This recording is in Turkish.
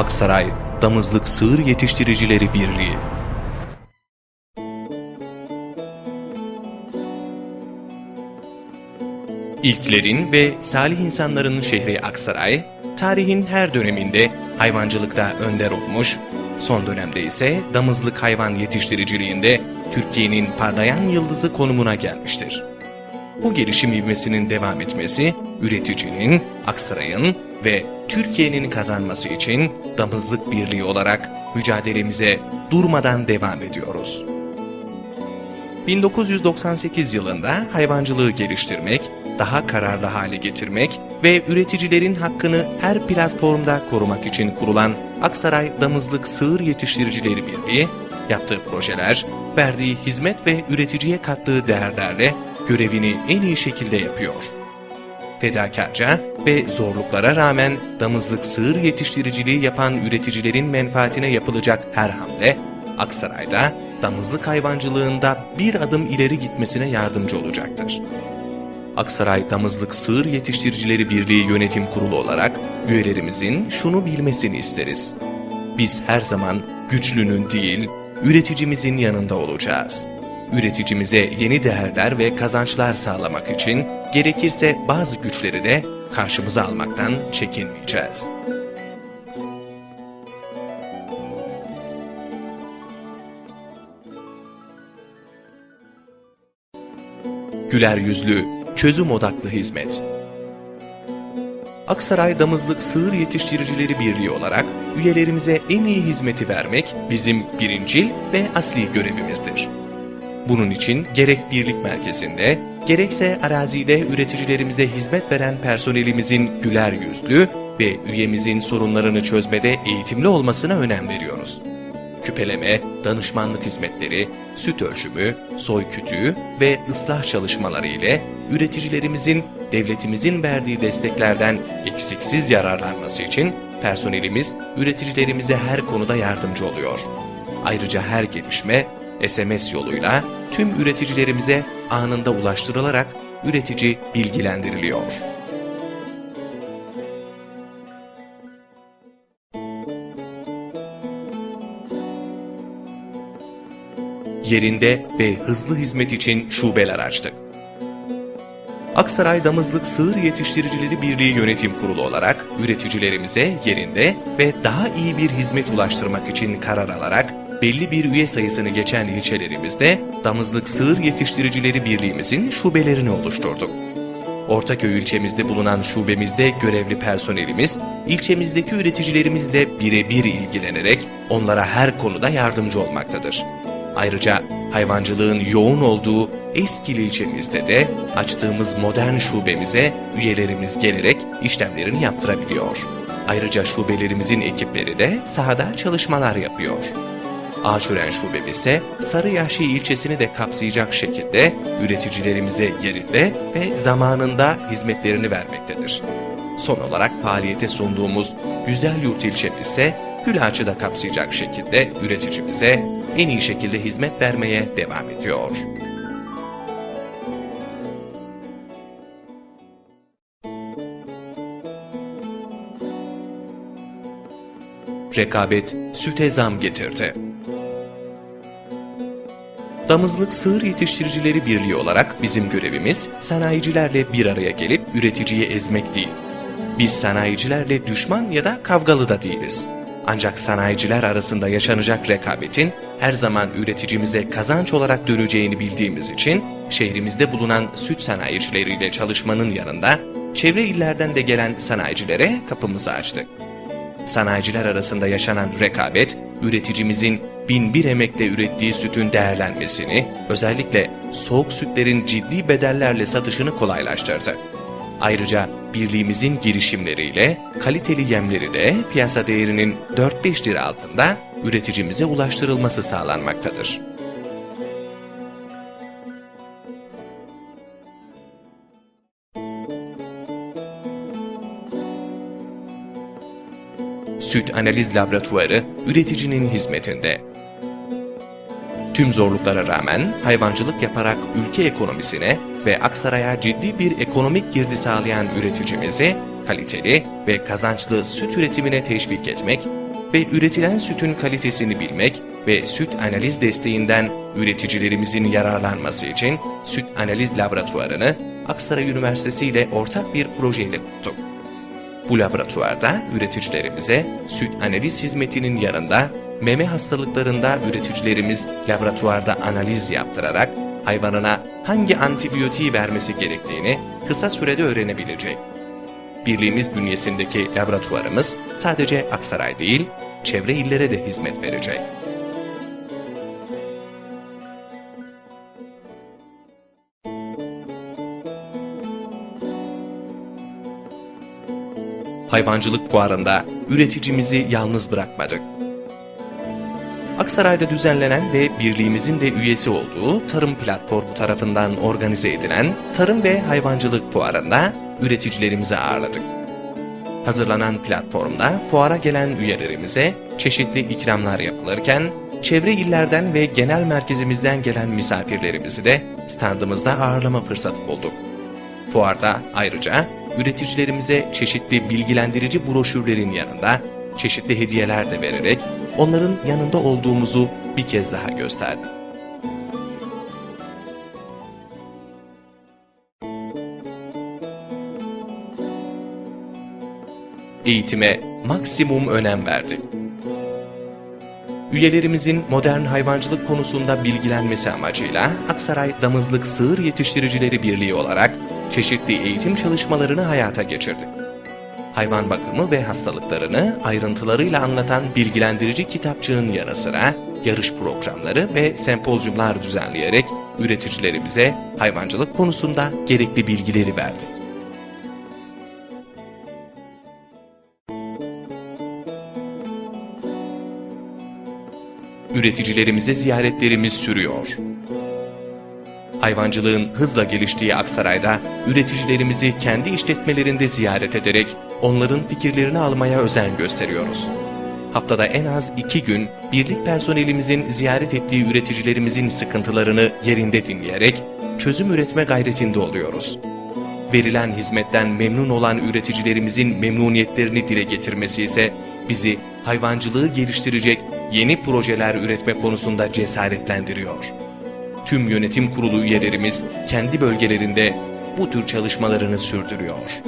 Aksaray Damızlık Sığır Yetiştiricileri Birliği İlklerin ve salih insanların şehri Aksaray, tarihin her döneminde hayvancılıkta önder olmuş, son dönemde ise damızlık hayvan yetiştiriciliğinde Türkiye'nin parlayan yıldızı konumuna gelmiştir. Bu gelişim ivmesinin devam etmesi, üreticinin, Aksaray'ın ve Türkiye'nin kazanması için Damızlık Birliği olarak mücadelemize durmadan devam ediyoruz. 1998 yılında hayvancılığı geliştirmek, daha kararlı hale getirmek ve üreticilerin hakkını her platformda korumak için kurulan Aksaray Damızlık Sığır Yetiştiricileri Birliği, yaptığı projeler, verdiği hizmet ve üreticiye kattığı değerlerle görevini en iyi şekilde yapıyor. Fedakarca ve zorluklara rağmen damızlık sığır yetiştiriciliği yapan üreticilerin menfaatine yapılacak her hamle, Aksaray'da damızlık hayvancılığında bir adım ileri gitmesine yardımcı olacaktır. Aksaray Damızlık Sığır Yetiştiricileri Birliği Yönetim Kurulu olarak üyelerimizin şunu bilmesini isteriz. Biz her zaman güçlünün değil, üreticimizin yanında olacağız. Üreticimize yeni değerler ve kazançlar sağlamak için gerekirse bazı güçleri de karşımıza almaktan çekinmeyeceğiz. Güler yüzlü, çözüm odaklı hizmet. Aksaray Damızlık Sığır Yetiştiricileri Birliği olarak üyelerimize en iyi hizmeti vermek bizim birincil ve asli görevimizdir. Bunun için gerek birlik merkezinde, gerekse arazide üreticilerimize hizmet veren personelimizin güler yüzlü ve üyemizin sorunlarını çözmede eğitimli olmasına önem veriyoruz. Küpeleme, danışmanlık hizmetleri, süt ölçümü, soy kütüğü ve ıslah çalışmaları ile üreticilerimizin devletimizin verdiği desteklerden eksiksiz yararlanması için personelimiz üreticilerimize her konuda yardımcı oluyor. Ayrıca her gelişme SMS yoluyla tüm üreticilerimize anında ulaştırılarak üretici bilgilendiriliyor. Yerinde ve hızlı hizmet için şubeler açtık. Aksaray Damızlık Sığır Yetiştiricileri Birliği Yönetim Kurulu olarak üreticilerimize yerinde ve daha iyi bir hizmet ulaştırmak için karar alarak belli bir üye sayısını geçen ilçelerimizde Damızlık Sığır Yetiştiricileri Birliğimizin şubelerini oluşturduk. Ortaköy ilçemizde bulunan şubemizde görevli personelimiz, ilçemizdeki üreticilerimizle birebir ilgilenerek onlara her konuda yardımcı olmaktadır. Ayrıca hayvancılığın yoğun olduğu Eskili ilçemizde de açtığımız modern şubemize üyelerimiz gelerek işlemlerini yaptırabiliyor. Ayrıca şubelerimizin ekipleri de sahada çalışmalar yapıyor. Ağaçören şubemiz ise Sarıyaşı ilçesini de kapsayacak şekilde üreticilerimize yerinde ve zamanında hizmetlerini vermektedir. Son olarak faaliyete sunduğumuz Güzel Yurt ilçemiz ise Gülağaç'ı da kapsayacak şekilde üreticimize en iyi şekilde hizmet vermeye devam ediyor. Rekabet süte zam getirdi. Damızlık Sığır Yetiştiricileri Birliği olarak bizim görevimiz sanayicilerle bir araya gelip üreticiyi ezmek değil. Biz sanayicilerle düşman ya da kavgalı da değiliz. Ancak sanayiciler arasında yaşanacak rekabetin her zaman üreticimize kazanç olarak döneceğini bildiğimiz için şehrimizde bulunan süt sanayicileriyle çalışmanın yanında çevre illerden de gelen sanayicilere kapımızı açtık. Sanayiciler arasında yaşanan rekabet, üreticimizin bin bir emekle ürettiği sütün değerlenmesini, özellikle soğuk sütlerin ciddi bedellerle satışını kolaylaştırdı. Ayrıca birliğimizin girişimleriyle kaliteli yemleri de piyasa değerinin 4-5 lira altında üreticimize ulaştırılması sağlanmaktadır. Süt Analiz Laboratuvarı üreticinin hizmetinde. Tüm zorluklara rağmen hayvancılık yaparak ülke ekonomisine ve Aksaray'a ciddi bir ekonomik girdi sağlayan üreticimizi kaliteli ve kazançlı süt üretimine teşvik etmek, ve üretilen sütün kalitesini bilmek ve süt analiz desteğinden üreticilerimizin yararlanması için Süt Analiz Laboratuvarını Aksaray Üniversitesi ile ortak bir projeyle kurduk. Bu laboratuvarda üreticilerimize süt analiz hizmetinin yanında meme hastalıklarında üreticilerimiz laboratuvarda analiz yaptırarak hayvanına hangi antibiyotiği vermesi gerektiğini kısa sürede öğrenebilecek. Birliğimiz bünyesindeki laboratuvarımız sadece Aksaray değil, çevre illere de hizmet verecek. Hayvancılık fuarında üreticimizi yalnız bırakmadık. Aksaray'da düzenlenen ve birliğimizin de üyesi olduğu Tarım Platformu tarafından organize edilen Tarım ve Hayvancılık Fuarı'nda üreticilerimizi ağırladık. Hazırlanan platformda fuara gelen üyelerimize çeşitli ikramlar yapılırken, çevre illerden ve genel merkezimizden gelen misafirlerimizi de standımızda ağırlama fırsatı bulduk. Fuarda ayrıca üreticilerimize çeşitli bilgilendirici broşürlerin yanında çeşitli hediyeler de vererek onların yanında olduğumuzu bir kez daha gösterdik. Eğitime maksimum önem verdik. Üyelerimizin modern hayvancılık konusunda bilgilenmesi amacıyla Aksaray Damızlık Sığır Yetiştiricileri Birliği olarak çeşitli eğitim çalışmalarını hayata geçirdik. Hayvan bakımı ve hastalıklarını ayrıntılarıyla anlatan bilgilendirici kitapçığın yanı sıra yarış programları ve sempozyumlar düzenleyerek üreticilerimize hayvancılık konusunda gerekli bilgileri verdik. Üreticilerimize ziyaretlerimiz sürüyor. Hayvancılığın hızla geliştiği Aksaray'da üreticilerimizi kendi işletmelerinde ziyaret ederek onların fikirlerini almaya özen gösteriyoruz. Haftada en az iki gün birlik personelimizin ziyaret ettiği üreticilerimizin sıkıntılarını yerinde dinleyerek çözüm üretme gayretinde oluyoruz. Verilen hizmetten memnun olan üreticilerimizin memnuniyetlerini dile getirmesi ise bizi hayvancılığı geliştirecek yeni projeler üretme konusunda cesaretlendiriyor. Tüm yönetim kurulu üyelerimiz kendi bölgelerinde bu tür çalışmalarını sürdürüyor.